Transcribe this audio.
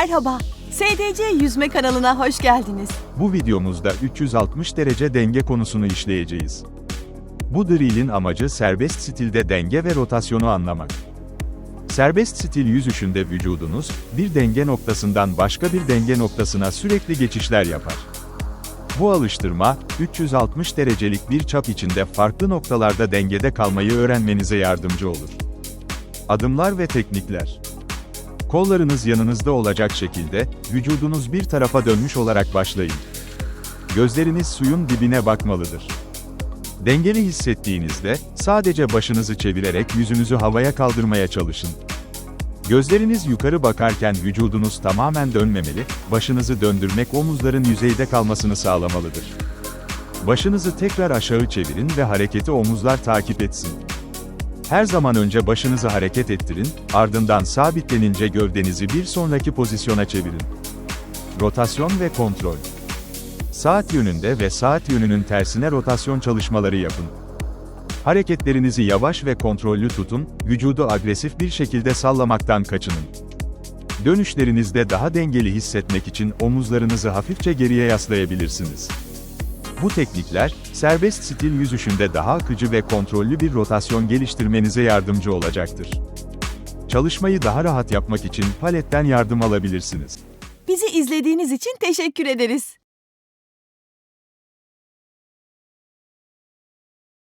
Merhaba, SDC Yüzme kanalına hoş geldiniz. Bu videomuzda 360 derece denge konusunu işleyeceğiz. Bu drill'in amacı serbest stilde denge ve rotasyonu anlamak. Serbest stil yüzüşünde vücudunuz, bir denge noktasından başka bir denge noktasına sürekli geçişler yapar. Bu alıştırma, 360 derecelik bir çap içinde farklı noktalarda dengede kalmayı öğrenmenize yardımcı olur. Adımlar ve teknikler Kollarınız yanınızda olacak şekilde, vücudunuz bir tarafa dönmüş olarak başlayın. Gözleriniz suyun dibine bakmalıdır. Dengeli hissettiğinizde, sadece başınızı çevirerek yüzünüzü havaya kaldırmaya çalışın. Gözleriniz yukarı bakarken vücudunuz tamamen dönmemeli, başınızı döndürmek omuzların yüzeyde kalmasını sağlamalıdır. Başınızı tekrar aşağı çevirin ve hareketi omuzlar takip etsin. Her zaman önce başınızı hareket ettirin, ardından sabitlenince gövdenizi bir sonraki pozisyona çevirin. Rotasyon ve kontrol. Saat yönünde ve saat yönünün tersine rotasyon çalışmaları yapın. Hareketlerinizi yavaş ve kontrollü tutun, vücudu agresif bir şekilde sallamaktan kaçının. Dönüşlerinizde daha dengeli hissetmek için omuzlarınızı hafifçe geriye yaslayabilirsiniz. Bu teknikler, serbest stil yüzüşünde daha akıcı ve kontrollü bir rotasyon geliştirmenize yardımcı olacaktır. Çalışmayı daha rahat yapmak için paletten yardım alabilirsiniz. Bizi izlediğiniz için teşekkür ederiz.